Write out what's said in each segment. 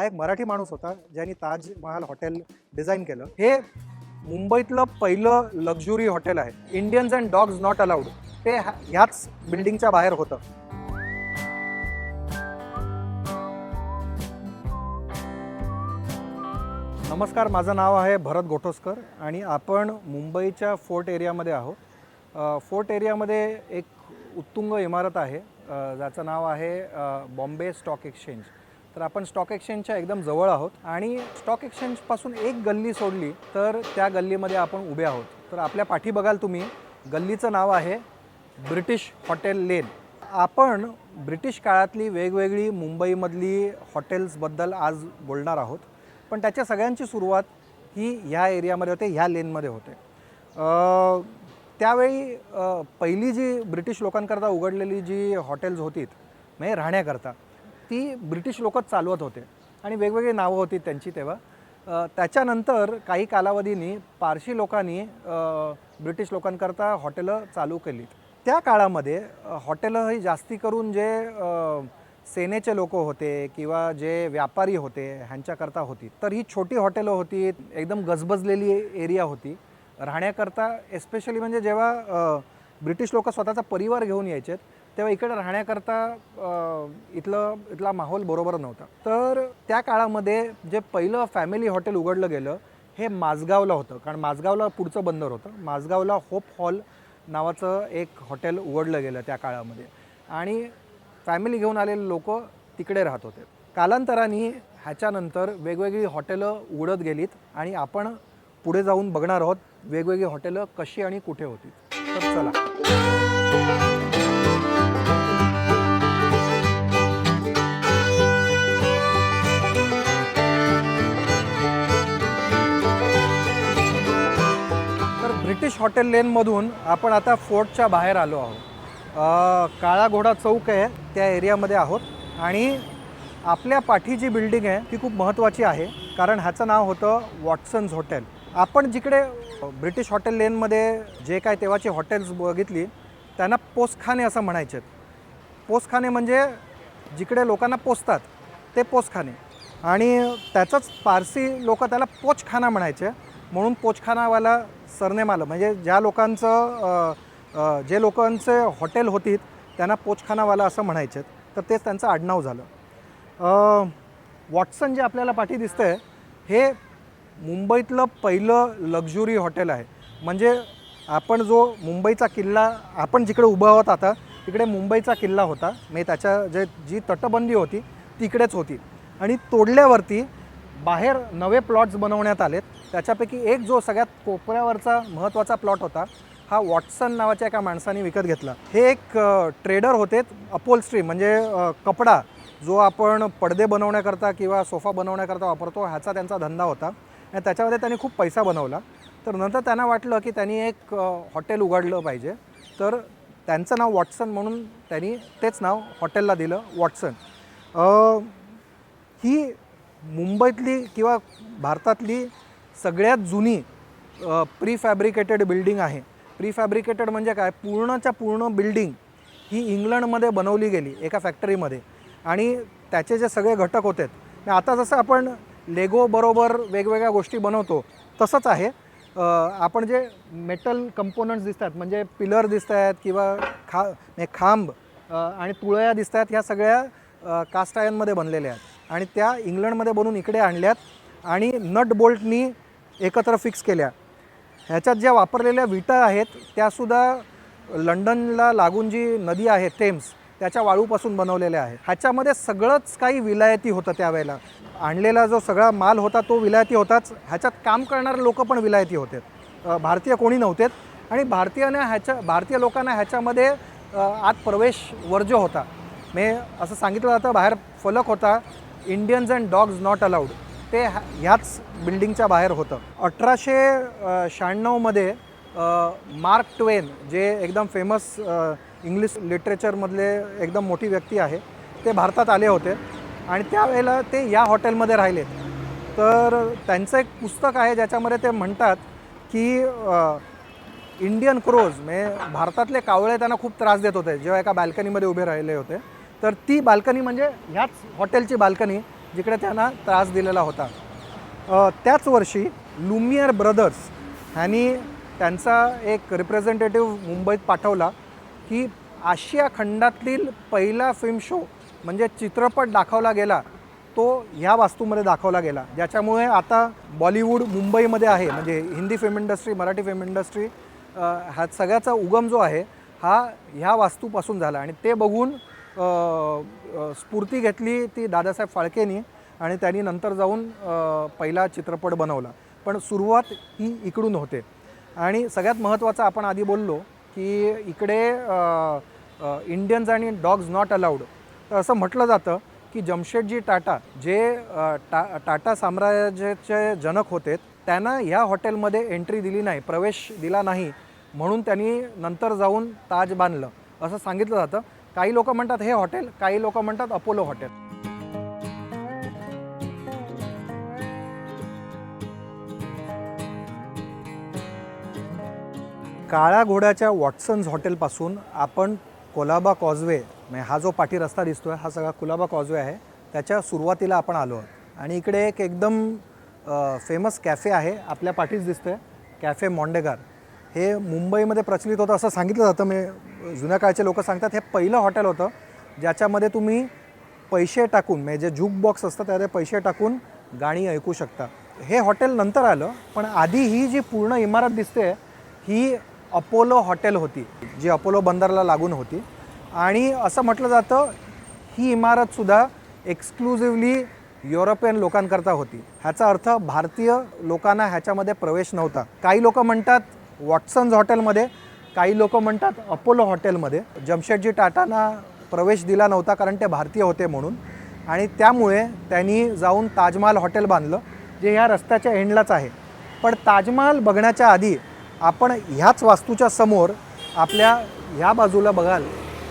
हा एक मराठी माणूस होता ज्यांनी ताजमहाल हॉटेल डिझाईन केलं. हे मुंबईतलं पहिलं लक्झुरी हॉटेल आहे. Indians and dogs not allowed ते ह्या- ह्याच बिल्डिंगच्या बाहेर होतं. नमस्कार माझं नाव आहे भरत गोठोसकर आणि आपण मुंबईच्या फोर्ट एरियामध्ये आहोत. फोर्ट एरियामध्ये एक उत्तुंग इमारत आहे. ज्याचं नाव आहे बॉम्बे स्टॉक एक्सचेंज तर आपण स्टॉक एक्सचेंजच्या एकदम जवळ आहोत आणि स्टॉक एक्सचेंजपासून एक गल्ली सोडली तर त्या गल्लीमध्ये आपण उभे आहोत. तर आपल्या पाठी बघाल तुम्ही गल्लीचं नाव आहे ब्रिटिश हॉटेल लेन. आपण ब्रिटिश काळातली वेगवेगळी मुंबईमधली हॉटेल्सबद्दल आज बोलणार आहोत. पण त्याच्या सगळ्यांची सुरुवात ही ह्या एरियामध्ये होते ह्या लेनमध्ये होते. त्यावेळी पहिली जी ब्रिटिश लोकांकरता उघडलेली जी हॉटेल्स होती म्हणजे राहण्याकरता ती ब्रिटिश लोकच चालवत होते. आणि वेगवेगळी नावं होती त्यांची तेव्हा. त्याच्यानंतर काही कालावधीनी पारशी लोकांनी ब्रिटिश लोकांकरता हॉटेलं चालू केली. त्या काळामध्ये हॉटेलं ही जास्ती करून जे सेनेचे लोक होते किंवा जे व्यापारी होते ह्यांच्याकरता होती. तर ही छोटी हॉटेलं होती एकदम गजबजलेली एरिया होती. राहण्याकरता एस्पेशली म्हणजे जेव्हा ब्रिटिश लोक स्वतःचा परिवार घेऊन यायचे तेव्हा इकडे राहण्याकरता इथलं इथला माहोल बरोबर नव्हता. तर त्या काळामध्ये जे पहिलं फॅमिली हॉटेल उघडलं गेलं हे माझगावला होतं. कारण माझगावला पुढचं बंदर होतं. माझगावला होप हॉल नावाचं एक हॉटेल उघडलं गेलं त्या काळामध्ये. आणि फॅमिली घेऊन आलेले लोक तिकडे राहत होते. कालांतराने ह्याच्यानंतर वेगवेगळी हॉटेलं उघडत गेलीत आणि आपण पुढे जाऊन बघणार आहोत वेगवेगळी हॉटेलं कशी आणि कुठे होती. तर चला. ब्रिटिश हॉटेल लेनमधून आपण आता फोर्टच्या बाहेर आलो आहोत. काळा घोडा चौक आहे त्या एरियामध्ये आहोत. आणि आपल्या पाठी जी बिल्डिंग आहे ती खूप महत्त्वाची आहे. कारण ह्याचं नाव होतं वॉटसन्स हॉटेल. आपण जिकडे ब्रिटिश हॉटेल लेनमध्ये जे काय तेव्हाची हॉटेल्स बघितली त्यांना पोस्टखाने असं म्हणायचे. पोस्टखाने म्हणजे जिकडे लोकांना पोचतात ते पोचखाने आणि त्याचंच पारसी लोक त्याला पोचखाना म्हणायचे. म्हणून पोचखानावाला सरनेम आलं. म्हणजे ज्या लोकांचं जे लोकांचे हॉटेल होती त्यांना पोचखानावाला असं म्हणायचे तर तेच त्यांचं आडनाव झालं. वॉटसन जे आपल्याला पाठी दिसतंय हे मुंबईतलं पहिलं लक्झुरी हॉटेल आहे. म्हणजे आपण जो मुंबईचा किल्ला आपण जिकडे उभं आहोत आता तिकडे मुंबईचा किल्ला होता. म्हणजे त्याच्या जे जी तटबंदी होती तिकडेच होती. आणि तोडल्यावरती बाहेर नवे प्लॉट्स बनवण्यात आलेत. त्याच्यापैकी एक जो सगळ्यात कोपऱ्यावरचा महत्त्वाचा प्लॉट होता हा वॉटसन नावाच्या एका माणसाने विकत घेतला. हे एक ट्रेडर होते अपोलस्ट्री म्हणजे कपडा जो आपण पडदे बनवण्याकरता किंवा सोफा बनवण्याकरता वापरतो ह्याचा त्यांचा धंदा होता. आणि त्याच्यामध्ये त्यांनी खूप पैसा बनवला. तर नंतर त्यांना वाटलं की त्यांनी एक हॉटेल उघडलं पाहिजे. तर त्यांचं नाव वॉटसन म्हणून त्यांनी तेच नाव हॉटेलला दिलं वॉटसन. ही मुंबईतली किंवा भारतातली सगळ्यात जुनी प्री फॅब्रिकेटेड बिल्डिंग आहे. प्री फॅब्रिकेटेड म्हणजे काय? पूर्णच्या पूर्ण बिल्डिंग ही इंग्लंडमध्ये बनवली गेली एका फॅक्टरीमध्ये आणि त्याचे जे सगळे घटक होते आता जसं आपण लेगो बरोबर वेगवेगळ्या गोष्टी बनवतो तसंच आहे. आपण जे मेटल कंपोनंट्स दिसत आहेत म्हणजे पिलर दिसत आहेत किंवा खा खांब आणि तुळया दिसत आहेत ह्या सगळ्या कास्ट आयनमध्ये बनलेल्या आहेत. आणि त्या इंग्लंडमध्ये बनवून इकडे आणल्यात आणि नट बोल्टनी एकत्र फिक्स केल्या. ह्याच्यात ज्या वापरलेल्या विटा आहेत त्यासुद्धा लंडनला लागून जी नदी आहे थेम्स त्याच्या वाळूपासून बनवलेल्या आहे ह्याच्यामध्ये सगळंच काही विलायती होतं त्यावेळेला. आणलेला जो सगळा माल होता तो विलायती होताच. ह्याच्यात काम करणारे लोक पण विलायती होते. भारतीय कोणी नव्हतेत. आणि भारतीयांना ह्याच्या भारतीय लोकांना ह्याच्यामध्ये आत प्रवेश वर्ज्य होता. मे असं सांगितलं जातं बाहेर फलक होता. Indians and dogs not allowed ते ह्या- ह्याच बिल्डिंगच्या बाहेर होतं. अठराशे शहाण्णवमध्ये मार्क ट्वेन जे एकदम फेमस इंग्लिश लिटरेचरमधले एकदम मोठी व्यक्ती आहे ते भारतात आले होते. आणि त्यावेळेला ते या हॉटेलमध्ये राहिले. तर त्यांचं एक पुस्तक आहे ज्याच्यामध्ये ते म्हणतात की इंडियन क्रोज म्हणजे भारतातले कावळे त्यांना खूप त्रास देत होते जेव्हा एका बाल्कनीमध्ये उभे राहिले होते. तर ती बाल्कनी म्हणजे ह्याच हॉटेलची बाल्कनी जिकडे त्यांना त्रास दिलेला होता. त्याच वर्षी लुमियर ब्रदर्स ह्यांनी त्यांचा एक रिप्रेझेंटेटिव्ह मुंबईत पाठवला की आशिया खंडातील पहिला फिल्म शो म्हणजे चित्रपट दाखवला गेला तो ह्या वास्तूमध्ये दाखवला गेला. ज्याच्यामुळे आता बॉलिवूड मुंबईमध्ये आहे म्हणजे Hindi film industry Marathi film industry ह्या हा सगळ्याचा उगम जो आहे हा ह्या वास्तूपासून झाला. आणि ते बघून स्फूर्ती घेतली ती दादासाहेब फाळकेनी आणि त्यांनी नंतर जाऊन पहिला चित्रपट बनवला. पण सुरुवात ही इकडून होते. आणि सगळ्यात महत्त्वाचं आपण आधी बोललो की इकडे इंडियन्स आणि डॉग्ज नॉट अलाउड तर असं म्हटलं जातं की जमशेदजी टाटा जे टा टाटा साम्राज्याचे जनक होते त्यांना ह्या हॉटेलमध्ये एंट्री दिली नाही प्रवेश दिला नाही म्हणून त्यांनी नंतर जाऊन ताज बांधलं. असं सांगितलं जातं. काही लोक म्हणतात हे हॉटेल काही लोक म्हणतात अपोलो हॉटेल. काळ्या घोड्याच्या वॉटसन्स हॉटेलपासून आपण कोलाबा कॉजवे म्हणजे हा जो पाठी रस्ता दिसतोय हा सगळा कुलाबा कॉजवे आहे त्याच्या सुरुवातीला आपण आलो आहोत. आणि इकडे एक एकदम फेमस कॅफे आहे आपल्या पाठीच दिसतोय कॅफे मॉन्डेगार हे मुंबईमध्ये प्रचलित होतं असं सांगितलं जातं मी जुन्या काळचे लोक सांगतात हे पहिलं हॉटेल होतं ज्याच्यामध्ये तुम्ही पैसे टाकून म्हणजे जे जूक बॉक्स असतं त्यामध्ये पैसे टाकून गाणी ऐकू शकता. हे हॉटेल नंतर आलं पण आधी ही जी पूर्ण इमारत दिसते ही अपोलो हॉटेल होती जी अपोलो बंदरला लागून होती. आणि असं म्हटलं जातं ही इमारतसुद्धा एक्सक्लुझिव्हली युरोपियन लोकांकरता होती. ह्याचा अर्थ भारतीय लोकांना ह्याच्यामध्ये प्रवेश नव्हता. काही लोक म्हणतात वॉटसन्स हॉटेलमध्ये काही लोक म्हणतात अपोलो हॉटेलमध्ये. जमशेदजी टाटांना प्रवेश दिला नव्हता कारण ते भारतीय होते म्हणून. आणि त्यामुळे त्यांनी जाऊन ताजमहाल हॉटेल बांधलं जे ह्या रस्त्याच्या एंडलाच आहे. पण ताजमहाल बघण्याच्या आधी आपण ह्याच वास्तूच्या समोर आपल्या ह्या बाजूला बघाल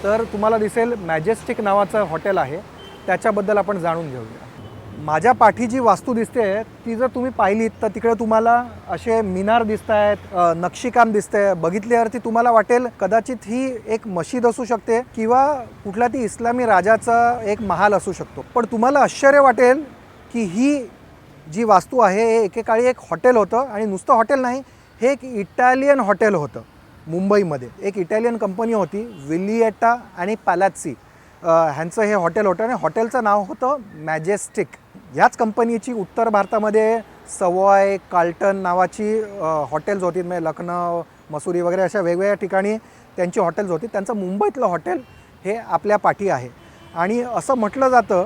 तर तुम्हाला दिसेल मॅजेस्टिक नावाचं हॉटेल आहे. त्याच्याबद्दल आपण जाणून घेऊया. माझ्या पाठी जी वास्तू दिसते ती जर तुम्ही पाहिलीत तर तिकडे तुम्हाला असे मिनार दिसत आहेत नक्षीकाम नक्षीकाम दिसतंय. बघितल्यावरती तुम्हाला वाटेल कदाचित ही एक मशीद असू शकते किंवा कुठला ती इस्लामी राजाचा एक महाल असू शकतो. पण तुम्हाला आश्चर्य वाटेल की ही जी वास्तू आहे हे एकेकाळी एक हॉटेल होतं आणि नुसतं हॉटेल नाही हे एक इटालियन हॉटेल होतं मुंबईमध्ये. एक इटालियन कंपनी होती विलिएटा आणि पॅलॅत्सी. ह्यांचं हे हॉटेल होतं आणि हॉटेलचं नाव होतं मॅजेस्टिक. ह्याच कंपनीची उत्तर भारतामध्ये सवॉय कार्ल्टन नावाची हॉटेल्स होती म्हणजे लखनौ मसुरी वगैरे अशा वेगवेगळ्या ठिकाणी त्यांची हॉटेल्स होती त्यांचं मुंबईतलं हॉटेल हे आपल्या पाठी आहे. आणि असं म्हटलं जातं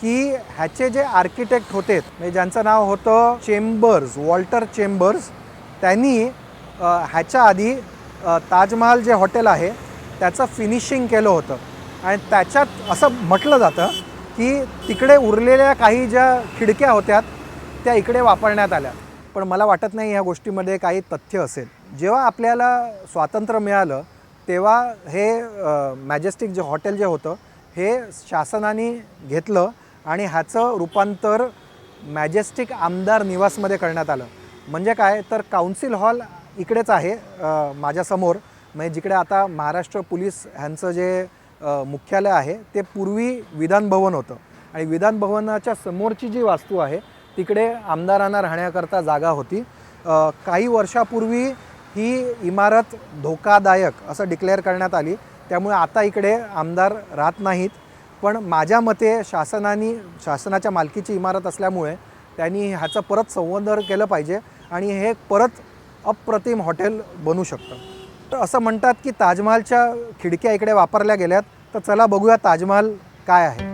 की ह्याचे जे आर्किटेक्ट होते म्हणजे ज्यांचं नाव होतं चेंबर्स वॉल्टर चेंबर्स त्यांनी ह्याच्या आधी ताजमहाल जे हॉटेल आहे त्याचं फिनिशिंग केलं होतं. आणि त्याच्यात असं म्हटलं जातं की तिकडे उरलेल्या काही ज्या खिडक्या होत्या त्या इकडे वापरण्यात आल्या. पण मला वाटत नाही ह्या गोष्टीमध्ये काही तथ्य असेल. जेव्हा आपल्याला स्वातंत्र्य मिळालं तेव्हा हे मॅजेस्टिक जे हॉटेल जे होतं हे शासनाने घेतलं आणि ह्याचं रूपांतर मॅजेस्टिक आमदार निवासमध्ये करण्यात आलं. म्हणजे काय? तर काउन्सिल हॉल इकडेच आहे माझ्यासमोर. म्हणजे जिकडे आता महाराष्ट्र पोलीस ह्यांचं जे मुख्यालय आहे ते पूर्वी विधान भवन होतं. आणि विधान भवनाच्या समोरची जी वास्तू आहे तिकडे आमदारांना राहण्याकरता जागा होती. काही वर्षापूर्वी ही इमारत धोकादायक असं डिक्लेअर करण्यात आली. त्यामुळे आता इकडे आमदार राहत नाहीत. पण माझ्या मते शासनाने शासनाच्या मालकीची इमारत असल्यामुळे त्यांनी ह्याचं परत संवर्धन केलं पाहिजे आणि हे परत अप्रतिम हॉटेल बनू शकतं. तर असं म्हणतात की ताजमहालच्या खिडक्या इकडे वापरल्या गेल्यात तर चला बघूया ताजमहाल काय आहे.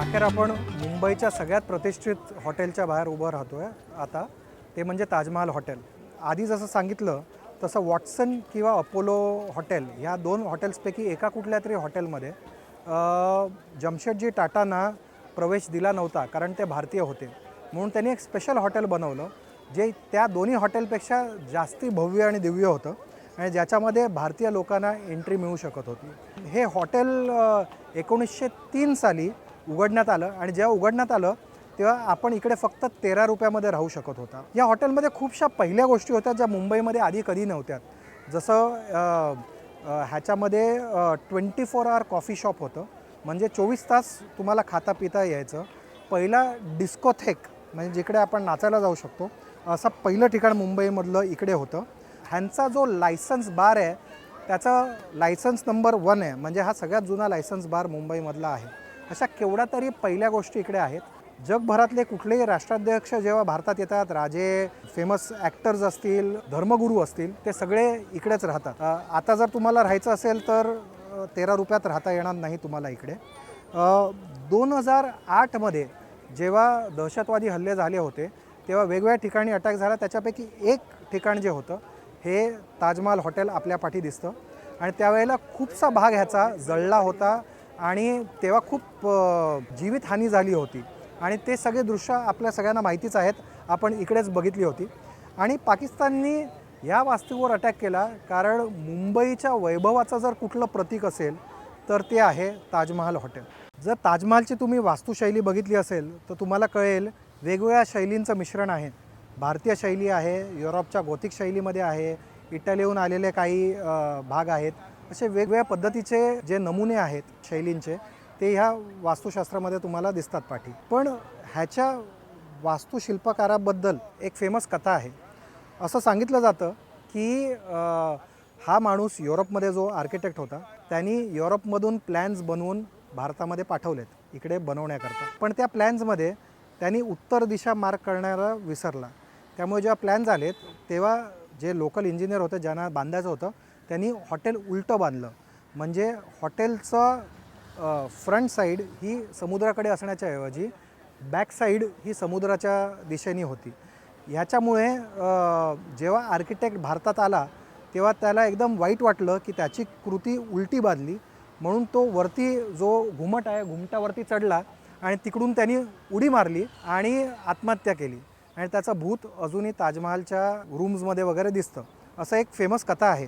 अखेर आपण मुंबईच्या सगळ्यात प्रतिष्ठित हॉटेलच्या बाहेर उभं राहतोय आता ते म्हणजे ताजमहाल हॉटेल. आधी जसं सांगितलं तसं वॉटसन किंवा अपोलो हॉटेल ह्या दोन हॉटेल्सपैकी एका कुठल्या तरी हॉटेलमध्ये जमशेदजी टाटांना प्रवेश दिला नव्हता कारण ते भारतीय होते. म्हणून त्यांनी एक स्पेशल हॉटेल बनवलं जे त्या दोन्ही हॉटेलपेक्षा जास्ती भव्य आणि दिव्य होतं आणि ज्याच्यामध्ये भारतीय लोकांना एंट्री मिळू शकत होती. हे हॉटेल एकोणीसशे तीन साली उघडण्यात आलं आणि जेव्हा उघडण्यात आलं तेव्हा आपण इकडे फक्त तेरा रुपयामध्ये राहू शकत होता. या हॉटेलमध्ये खूपशा पहिल्या गोष्टी होत्या ज्या मुंबईमध्ये आधी कधी नव्हत्या. जसं ह्याच्यामध्ये twenty four hour coffee shop होतं. म्हणजे चोवीस तास तुम्हाला खाता पिता यायचं. पहिला डिस्कोथेक म्हणजे जिकडे आपण नाचायला जाऊ शकतो असं पहिलं ठिकाण मुंबईमधलं इकडे होतं. ह्यांचा जो लायसन्स बार आहे त्याचा लायसन्स नंबर वन आहे. म्हणजे हा सगळ्यात जुना लायसन्स बार मुंबईमधला आहे. अशा केवढ्या तरी पहिल्या गोष्टी इकडे आहेत. जगभरातले कुठलेही राष्ट्राध्यक्ष जेव्हा भारतात येतात राजे फेमस ॲक्टर्स असतील धर्मगुरू असतील ते सगळे इकडेच राहतात. आता जर तुम्हाला राहायचं असेल तर तेरा रुपयात राहता येणार नाही तुम्हाला इकडे. दोन हजार आठमध्ये जेव्हा दहशतवादी हल्ले झाले होते तेव्हा वेगवेगळ्या ठिकाणी अटॅक झाला. त्याच्यापैकी एक ठिकाण जे होतं हे ताजमहाल हॉटेल आपल्या पाठी दिसतं. आणि त्यावेळेला खूपसा भाग ह्याचा जळला होता आणि तेव्हा खूप जीवितहानी झाली होती. आणि ते सगळे दृश्य आपल्या सगळ्यांना माहितीच आहेत. आपण इकडेच बघितली होती. आणि पाकिस्ताननी या वास्तूवर अटॅक केला. कारण मुंबईच्या वैभवाचं जर कुठलं प्रतीक असेल तर ते आहे ताजमहाल हॉटेल जर ताजमहालची तुम्ही वास्तुशैली बघितली असेल तर तुम्हाला कळेल वेगवेगळ्या शैलींचं मिश्रण आहे. भारतीय शैली आहे युरोपच्या गोथिक शैलीमध्ये आहे इटलीहून आलेले काही भाग आहेत. असे वेगवेगळ्या पद्धतीचे जे नमुने आहेत शैलींचे ते ह्या वास्तुशास्त्रामध्ये तुम्हाला दिसतात पाठी. पण ह्याच्या वास्तुशिल्पकाराबद्दल एक फेमस कथा आहे. असं सांगितलं जातं की आ, हा माणूस युरोपमध्ये जो आर्किटेक्ट होता त्यांनी युरोपमधून प्लॅन्स बनवून भारतामध्ये पाठवलेत इकडे बनवण्याकरता. पण त्या प्लॅन्समध्ये त्यांनी उत्तर दिशा मार्क करणारा विसरला. त्यामुळे जेव्हा प्लॅन्स आलेत तेव्हा जे लोकल इंजिनियर होते ज्यांना बांधायचं होतं त्यांनी हॉटेल उलटं बांधलं. म्हणजे हॉटेलचं फ्रंट साईड ही समुद्राकडे असण्याच्या ऐवजी बॅक साईड ही समुद्राच्या दिशेने होती. ह्याच्यामुळे जेव्हा आर्किटेक्ट भारतात आला तेव्हा त्याला एकदम वाईट वाटलं की त्याची कृती उलटी बांधली म्हणून तो वरती जो घुमट आहे घुमटावरती चढला आणि तिकडून त्यांनी उडी मारली आणि आत्महत्या केली. आणि त्याचं भूत अजूनही ताजमहालच्या रूम्समध्ये वगैरे दिसतं. असं एक फेमस कथा आहे.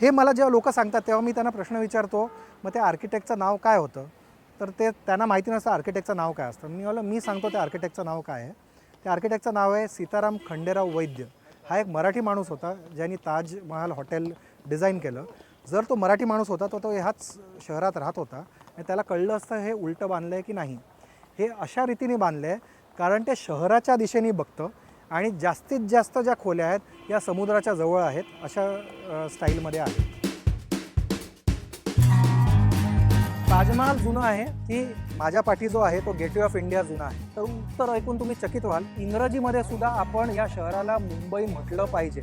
हे मला जेव्हा लोक सांगतात तेव्हा मी त्यांना प्रश्न विचारतो मग त्या आर्किटेक्टचं नाव काय होतं? तर ते त्यांना माहिती नसतं आर्किटेक्टचं नाव काय असतं. मी मला मी सांगतो त्या आर्किटेक्टचं नाव काय आहे. त्या आर्किटेक्टचं नाव आहे सीताराम खंडेराव वैद्य. हा एक मराठी माणूस होता ज्यांनी ताजमहाल हॉटेल डिझाईन केलं. जर तो मराठी माणूस होता तर तो ह्याच शहरात राहत होता. आणि त्याला कळलं असतं हे उलटं बांधलं आहे की नाही. हे अशा रीतीने बांधलं आहे कारण ते शहराच्या दिशेने बघतं. आणि जास्तीत जास्त ज्या खोल्या आहेत या समुद्राच्या जवळ आहेत अशा स्टाईलमध्ये आहे ताजमहाल जुना आहे. की माझ्या पाठी जो आहे तो गेटवे ऑफ इंडिया जुना आहे. तर उत्तर ऐकून तुम्ही चकित व्हाल. इंग्रजीमध्ये सुद्धा आपण या शहराला मुंबई म्हटलं पाहिजे.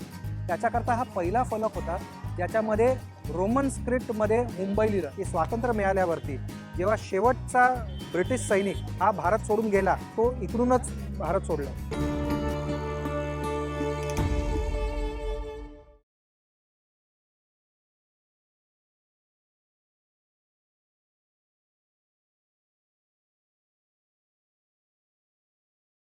त्याच्याकरता हा पहिला फलक होता ज्याच्यामध्ये रोमन स्क्रिप्टमध्ये मुंबई लिहिलं. की स्वातंत्र्य मिळाल्यावरती. जेव्हा शेवटचा ब्रिटिश सैनिक हा भारत सोडून गेला तो इकडूनच भारत सोडला.